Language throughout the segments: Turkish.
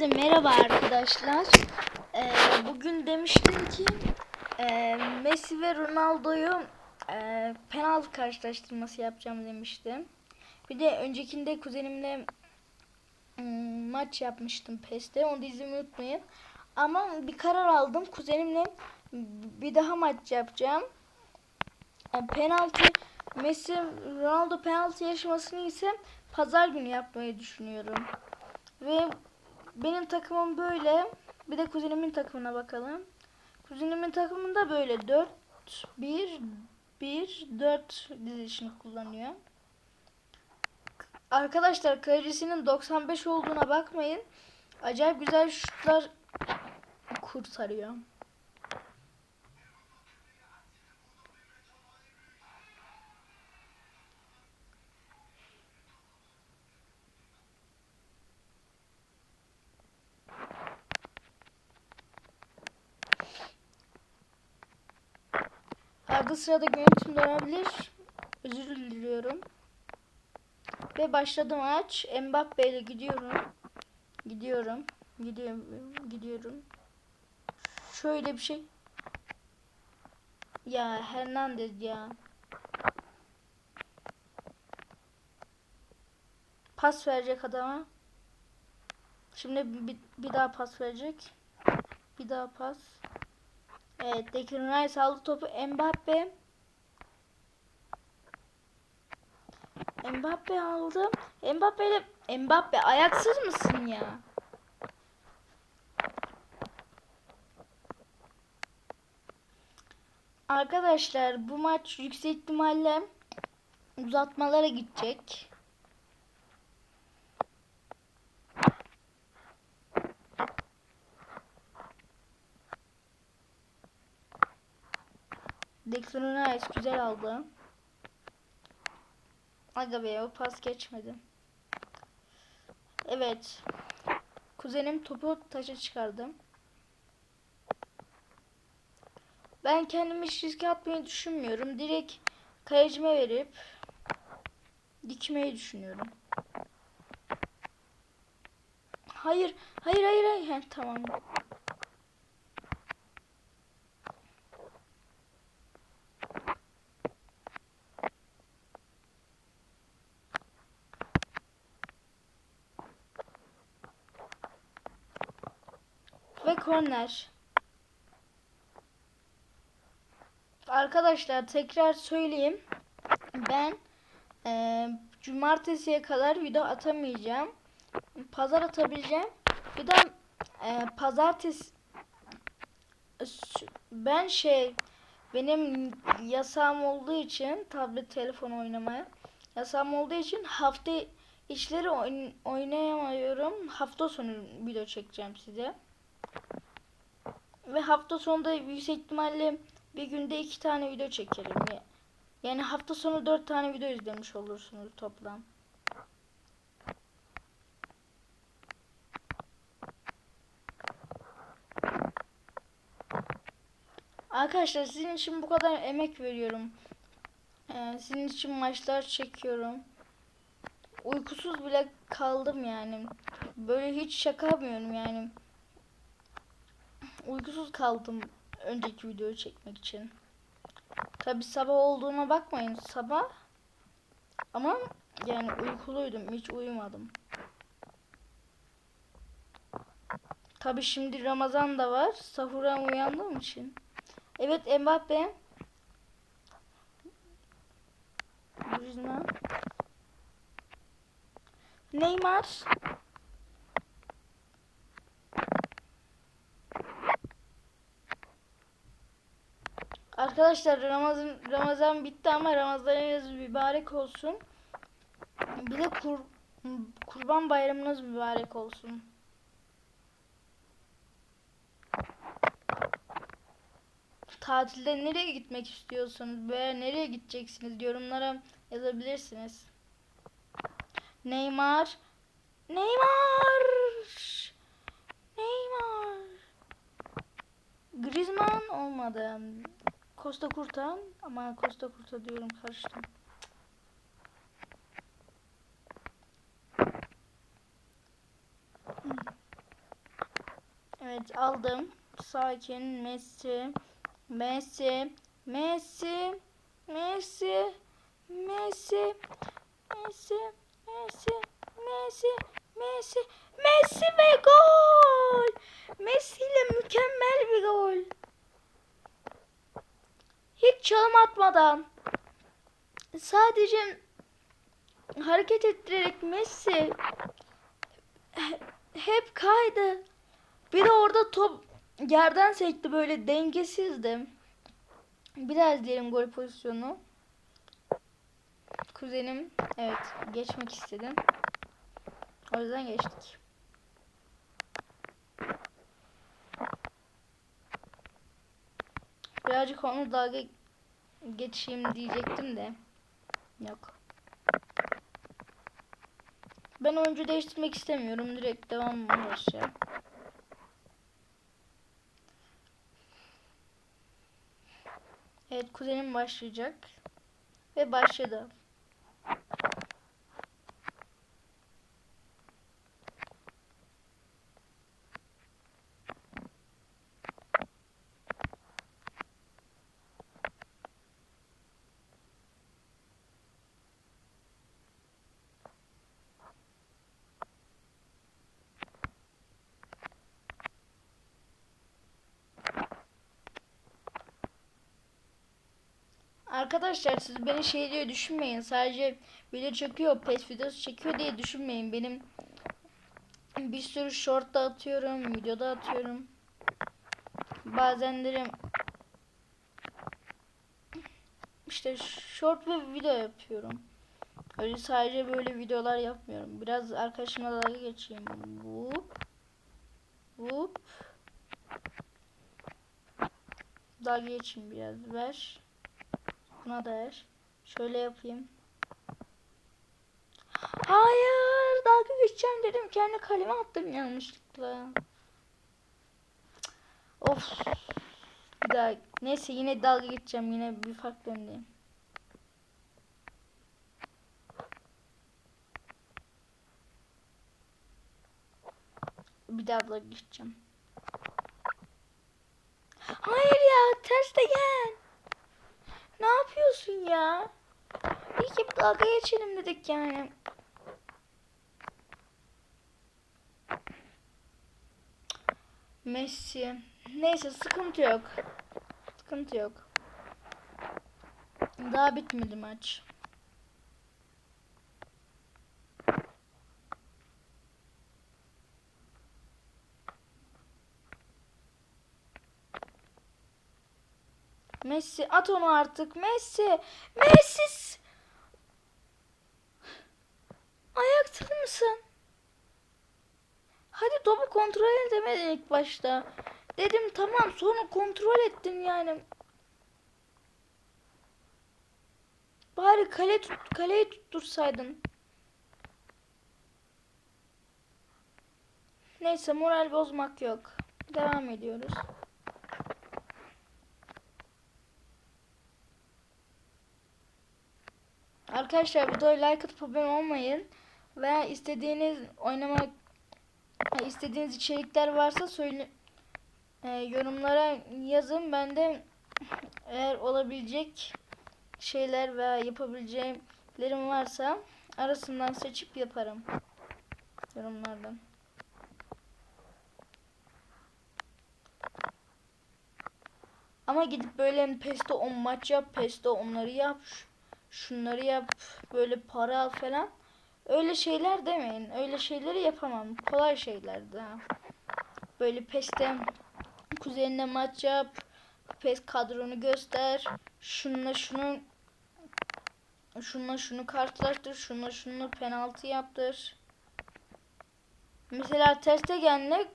Merhaba arkadaşlar. Ee, bugün demiştim ki e, Messi ve Ronaldo'yu e, penaltı karşılaştırması yapacağım demiştim. Bir de öncekinde kuzenimle mm, maç yapmıştım PES'te. Onu da izlemeyi unutmayın. Ama bir karar aldım. Kuzenimle bir daha maç yapacağım. E, penaltı Messi Ronaldo penaltı yaşamasını ise pazar günü yapmayı düşünüyorum. Ve benim takımım böyle. Bir de kuzenimin takımına bakalım. Kuzenimin takımında böyle 4 1 1 4 dizilişini kullanıyor. Arkadaşlar kalecisinin 95 olduğuna bakmayın. Acayip güzel şutlar kurtarıyor. Sırada görüntüm dönebilir. Özür diliyorum. Ve başladı maç. Mbappe ile gidiyorum. Gidiyorum. Gidiyorum. Gidiyorum. Şöyle bir şey. Ya Hernandez ya. Pas verecek adama. Şimdi bir, bir daha pas verecek. Bir daha pas. Evet, Declan Rice aldı topu. Mbappe. Mbappe aldı. Mbappe ile Mbappe ayaksız mısın ya? Arkadaşlar bu maç yüksek ihtimalle uzatmalara gidecek. Rice güzel aldı. Aga be o pas geçmedi. Evet. Kuzenim topu taşa çıkardı. Ben kendimi riske atmayı düşünmüyorum. Direkt kalecime verip dikmeyi düşünüyorum. Hayır, hayır, hayır, hayır. Tamam. Ve korner. Arkadaşlar tekrar söyleyeyim. Ben e, cumartesiye kadar video atamayacağım. Pazar atabileceğim. Bir de e, pazartesi ben şey benim yasağım olduğu için tablet telefon oynamaya yasağım olduğu için hafta işleri oyn oynayamıyorum. Hafta sonu video çekeceğim size. Ve hafta sonunda yüksek ihtimalle bir günde iki tane video çekerim. Yani hafta sonu dört tane video izlemiş olursunuz toplam. Arkadaşlar sizin için bu kadar emek veriyorum. Ee, sizin için maçlar çekiyorum. Uykusuz bile kaldım yani. Böyle hiç şaka yapmıyorum yani uykusuz kaldım önceki videoyu çekmek için. Tabi sabah olduğuna bakmayın sabah. Ama yani uykuluydum hiç uyumadım. Tabi şimdi Ramazan da var. Sahura uyandığım için. Evet Mbappe. Griezmann. Neymar. Arkadaşlar Ramazan Ramazan bitti ama Ramazanınız mübarek olsun. Bir de kur, Kurban Bayramınız mübarek olsun. Tatilde nereye gitmek istiyorsunuz veya nereye gideceksiniz yorumlara yazabilirsiniz. Neymar Neymar Neymar Griezmann olmadı. Costa Curta ama Costa Curta diyorum karıştım. Evet aldım. Sakin. Messi. Messi. Messi. Messi. Messi. Messi. Messi. Messi. Messi. Messi ve gol. Messi ile mükemmel bir gol. Hiç çalım atmadan. Sadece hareket ettirerek Messi he- hep kaydı. Bir de orada top yerden sekti böyle dengesizdi. Bir daha izleyelim gol pozisyonu. Kuzenim evet geçmek istedim. O yüzden geçtik. Birazcık onu dalga geçeyim diyecektim de. Yok. Ben oyuncu değiştirmek istemiyorum. Direkt devam mı başlayalım. Evet kuzenim başlayacak. Ve başladı. Arkadaşlar siz beni şey diye düşünmeyin. Sadece video çekiyor, pes videosu çekiyor diye düşünmeyin. Benim bir sürü short da atıyorum, video da atıyorum. Bazenlerim işte short ve video yapıyorum. Öyle sadece böyle videolar yapmıyorum. Biraz arkadaşımla dalga geçeyim. Whoop. Whoop. Dalga geçeyim biraz. Ver. Buna da ver. Şöyle yapayım. Hayır, dalga geçeceğim dedim. Kendi kaleme attım yanlışlıkla. Of. Bir daha. Neyse yine dalga geçeceğim. Yine bir farklı öndeyim. Bir daha dalga geçeceğim. Hayır ya, ters de gel. Ne yapıyorsun ya? İyi ki dalga geçelim dedik yani. Messi. Neyse sıkıntı yok. Sıkıntı yok. Daha bitmedi maç. Messi at onu artık. Messi. Messi. Ayakta mısın? Hadi topu kontrol edemedin ilk başta. Dedim tamam sonra kontrol ettim yani. Bari kale tut, kaleyi tuttursaydın. Neyse moral bozmak yok. Devam ediyoruz. Arkadaşlar videoya like atıp abone olmayın. Veya istediğiniz oynamak istediğiniz içerikler varsa söyle e, yorumlara yazın. Ben de eğer olabilecek şeyler veya yapabileceğim varsa arasından seçip yaparım. Yorumlardan. Ama gidip böyle PES'te 10 maç yap, PES'te onları yap, şunları yap, böyle para al falan. Öyle şeyler demeyin. Öyle şeyleri yapamam. Kolay şeyler daha. Böyle PES'te kuzenine maç yap, PES kadronu göster, şununla şunu şununla şunu karşılaştır, şununla şunu penaltı yaptır. Mesela teste gelenle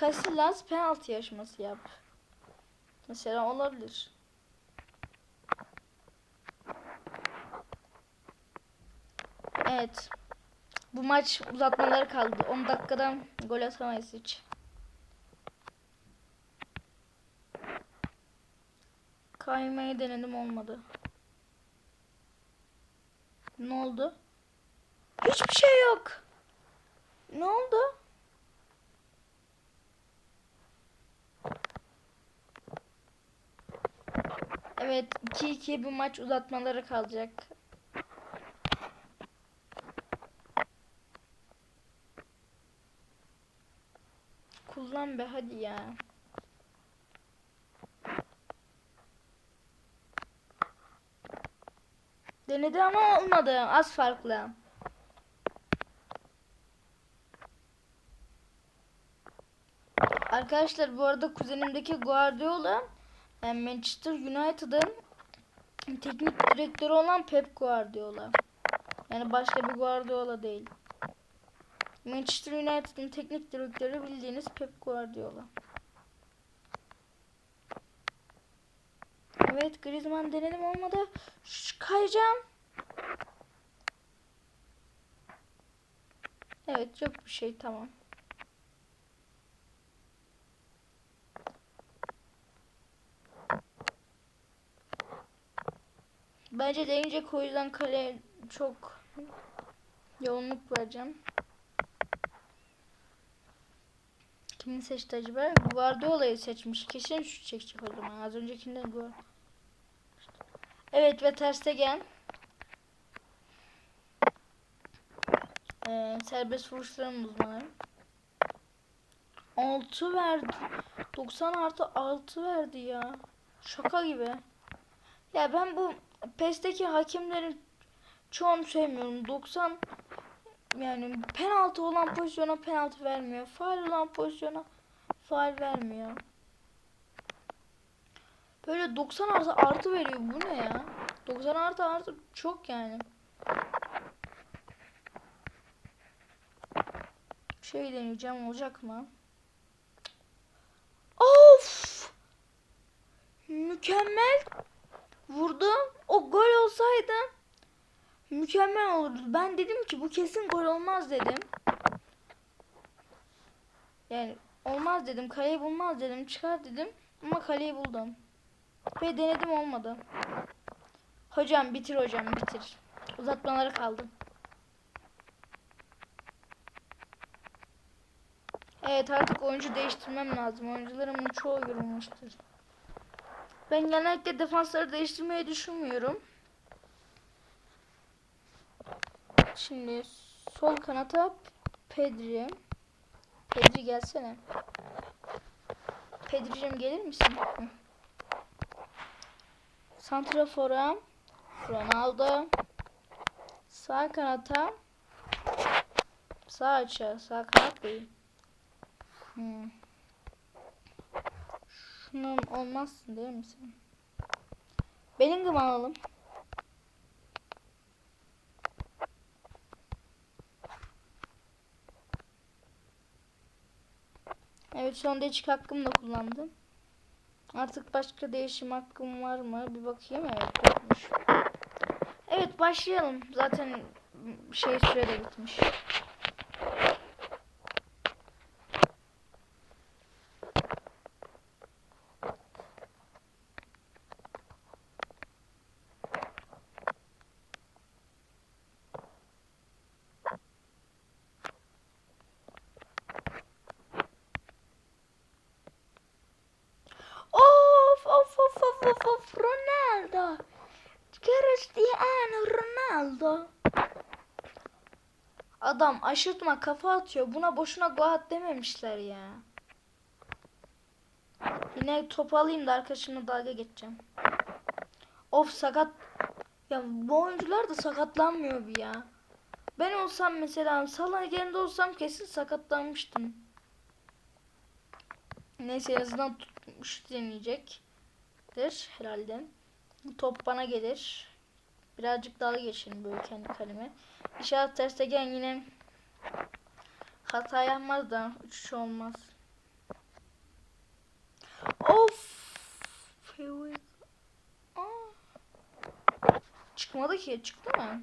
Casillas penaltı yarışması yap. Mesela olabilir. Evet. Bu maç uzatmaları kaldı. 10 dakikadan gol atamayız hiç. Kaymayı denedim olmadı. Ne oldu? Hiçbir şey yok. Ne oldu? Evet 2-2 bu maç uzatmaları kalacak. Kullan be hadi ya. Denedi ama olmadı. Az farklı. Arkadaşlar bu arada kuzenimdeki Guardiola yani Manchester United'ın teknik direktörü olan Pep Guardiola. Yani başka bir Guardiola değil. Manchester United'ın teknik direktörü bildiğiniz Pep Guardiola. Evet Griezmann denedim olmadı. Şş, kayacağım. Evet yok bir şey tamam. Bence deneyecek o yüzden kaleye çok yoğunluk vereceğim. Kimi seçti acaba? Guardiola'yı seçmiş. Kesin şu çekecek o zaman. Az öncekinden Guardiola. Evet ve Ter Stegen. Ee, serbest vuruşların uzmanı. 6 verdi. 90 artı 6 verdi ya. Şaka gibi. Ya ben bu PES'teki hakemlerin çoğunu sevmiyorum. 90 yani penaltı olan pozisyona penaltı vermiyor. Faul olan pozisyona faul vermiyor. Böyle 90 artı artı veriyor. Bu ne ya? 90 artı artı çok yani. Şey deneyeceğim olacak mı? Of! Mükemmel vurdu. O gol olsaydı mükemmel olurdu. Ben dedim ki bu kesin gol olmaz dedim. Yani olmaz dedim. Kaleyi bulmaz dedim. Çıkar dedim. Ama kaleyi buldum. Ve denedim olmadı. Hocam bitir hocam bitir. Uzatmalara kaldım. Evet artık oyuncu değiştirmem lazım. Oyuncularımın çoğu yorulmuştur. Ben genellikle defansları değiştirmeyi düşünmüyorum. Şimdi sol kanata Pedri. Pedri gelsene. Pedri'cim gelir misin? Santrafora Ronaldo. Sağ kanata sağ açı, sağ kanat değil. Hmm. Şunun olmazsın değil misin? Bellingham alalım. Evet son değişik hakkımı da kullandım. Artık başka değişim hakkım var mı? Bir bakayım. Evet. Evet başlayalım. Zaten şey süre de bitmiş. Of of of of of of Ronaldo. Cristiano Ronaldo. Adam aşırtma kafa atıyor. Buna boşuna gol at dememişler ya. Yine top alayım da arkadaşımla dalga geçeceğim. Of sakat. Ya bu oyuncular da sakatlanmıyor bir ya. Ben olsam mesela Salah yerinde olsam kesin sakatlanmıştım. Neyse en azından tutmuş deneyecektir herhalde. Top bana gelir. Birazcık dalga geçelim böyle kendi kaleme. İnşallah Ter Stegen yine hata yapmaz da uçuş olmaz. Of! Çıkmadı ki. Çıktı mı?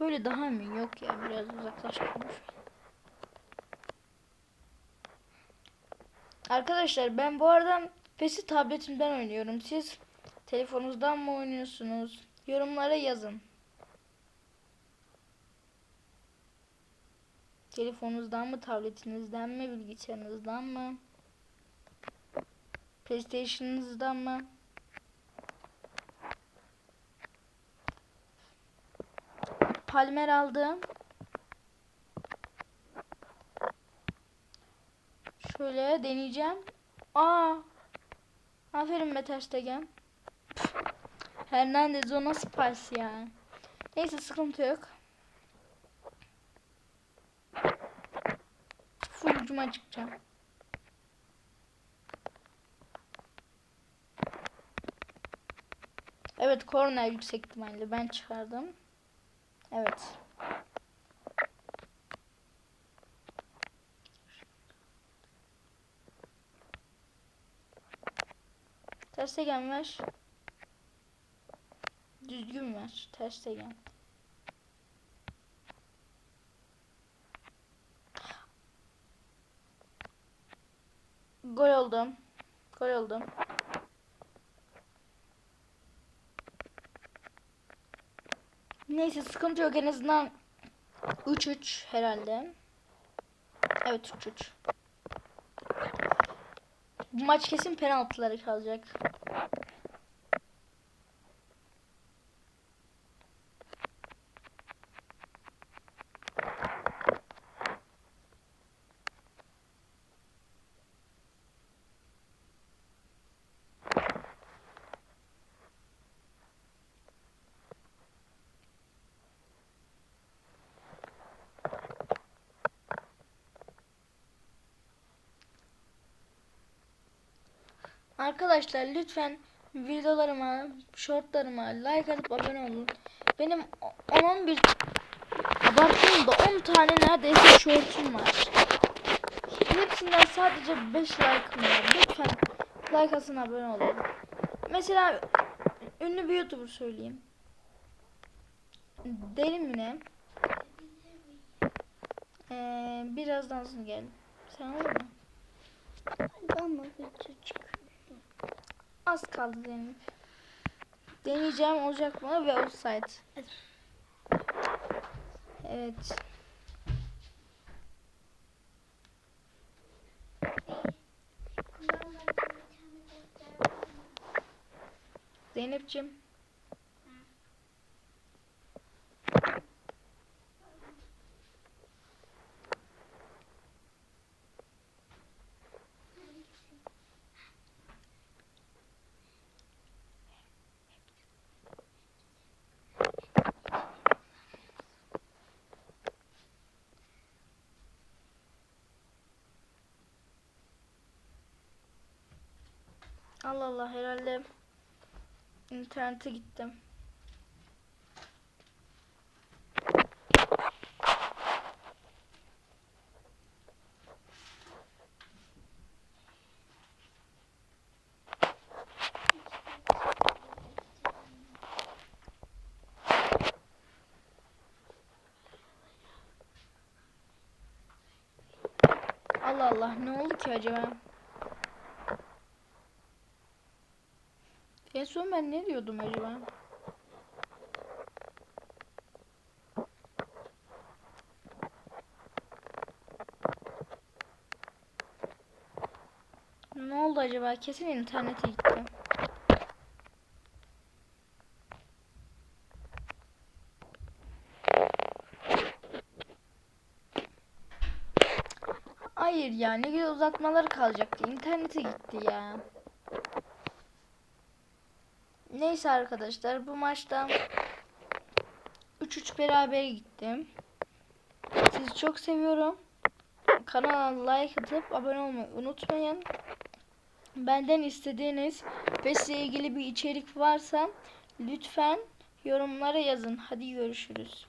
Böyle daha mı? Yok ya. Biraz uzaklaştırmış. Arkadaşlar ben bu arada PES'i tabletimden oynuyorum. Siz telefonunuzdan mı oynuyorsunuz? Yorumlara yazın. Telefonunuzdan mı, tabletinizden mi, bilgisayarınızdan mı? PlayStation'ınızdan mı? Palmer aldım. Şöyle deneyeceğim. Aa! Aferin be Ter Stegen. Hernandez o nasıl pas ya? Neyse sıkıntı yok. Full hücuma çıkacağım. Evet korner yüksek ihtimalle ben çıkardım. Evet. Terse gel ver. Düzgün ver. Terse gel. Gol oldum. Gol oldum. Neyse sıkıntı yok en azından 3-3 herhalde. Evet 3-3. Bu maç kesin penaltıları kalacak. Arkadaşlar lütfen videolarıma, shortlarıma like atıp abone olun. Benim 10-11 abartmayayım da 10 tane neredeyse shortum var. Hepsinden sadece 5 like'ım var. Lütfen like atın abone olun. Mesela ünlü bir YouTuber söyleyeyim. Derin ne? Ee, birazdan sonra gel. Sen olur mu? Ama video çıkıyor. Az kaldı Zeynep. Deneyeceğim olacak mı ve offside. Evet. Zeynep'ciğim. Allah Allah herhalde internete gittim. Allah Allah ne oldu ki acaba? En son ben ne diyordum acaba? Ne oldu acaba? Kesin internete gitti. Hayır ya ne güzel uzatmaları kalacaktı. İnternete gitti ya. Neyse arkadaşlar bu maçta 3-3 beraber gittim. Sizi çok seviyorum. Kanala like atıp abone olmayı unutmayın. Benden istediğiniz ve size ilgili bir içerik varsa lütfen yorumlara yazın. Hadi görüşürüz.